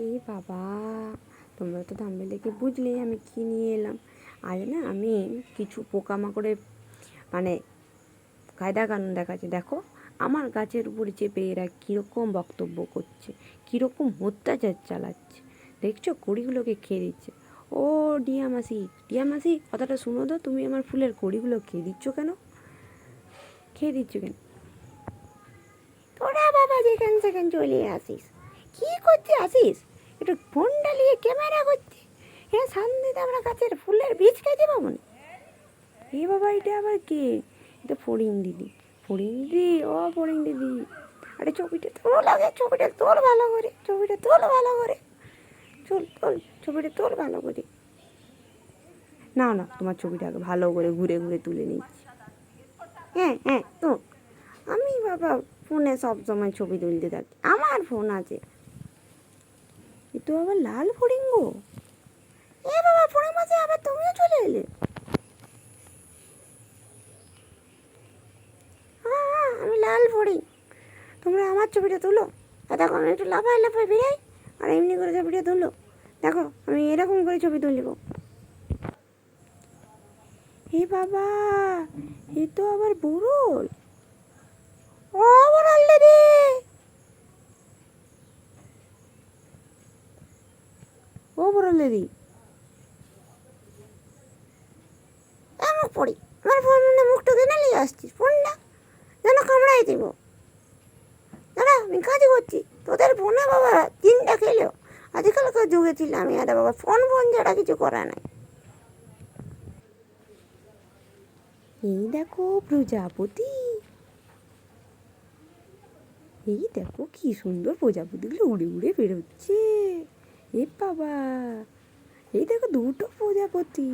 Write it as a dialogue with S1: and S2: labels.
S1: এই বাবা, তোমরা তো থাম্বেল দেখে বুঝলেই আমি কী নিয়ে এলাম। আজ না, আমি কিছু পোকামাকড়ের মানে কায়দা কানুন দেখাচ্ছি। দেখো, আমার গাছের উপরে চেপে এরা কীরকম বক্তব্য করছে, কীরকম অত্যাচার চালাচ্ছে। দেখছ, কড়িগুলোকে খেয়ে দিচ্ছে। ও ডিয়া মাসি ডিয়া মাসি, কথাটা শুনো তো, তুমি আমার ফুলের কড়িগুলো খেয়ে দিচ্ছ কেন? খেয়ে দিচ্ছ কেন? তোরা বাবা যেখান সেখান চলে আসিস। কি করতে আসিস? একটু ফোনটা নিয়ে ক্যামেরা করতে। হ্যাঁ শান্তিতে আমরা গাছের ফুলের বীজ খেতে পাবো না। এ বাবা, এটা আবার কে? এটা ফড়িং দিদি। ফড়িং দিদি? ও ফড়িং দিদি। আরে ছবিটা তোল লাগে, ছবিটা তোল ভালো করে, ছবিটা তোল ভালো করে। চল তোল ছবিটা তোল ভালো করে। না না, তোমার ছবিটাকে ভালো করে ঘুরে ঘুরে তুলে নিচ্ছি। হ্যাঁ হ্যাঁ তো আমি বাবা, ফোনে সব সময় ছবি তুলতে থাকি। আমার ফোন আছে। তো আবার লাল ফড়িং গো এ বাবা ফড়িং মাঝে আবার তুমিও চলে এলে। আমি লাল ফড়িং। তোমরা আমার ছবিটা তুলো। আর দেখো, আমি একটু লাফায় লাফায় বেরাই আর এমনি করে ছবিটা তুলো। দেখো, আমি এরকম করে ছবি তুলব এ বাবা, এ তো আবার বুড়োল ও বুড়োল দিদি ও বুড়োল দিদি এমন পড়ি। আমার ফোন মুখটা কেন নিয়ে আসছিস? ফোনটা যেন কামড়াই দিব। দাঁড়া আমি কাজ করছি। তোদের ফোনে বাবা তিনটা খেলেও আজকালকার যুগে ছিল আমি আরে বাবা। ফোন ফোন ছাড়া কিছু করা নাই। এই দেখো প্রজাপতি। এই দেখো কি সুন্দর প্রজাপতিগুলো উড়ে উড়ে বেরোচ্ছে। এ বাবা এই দেখো দুটো প্রজাপতি।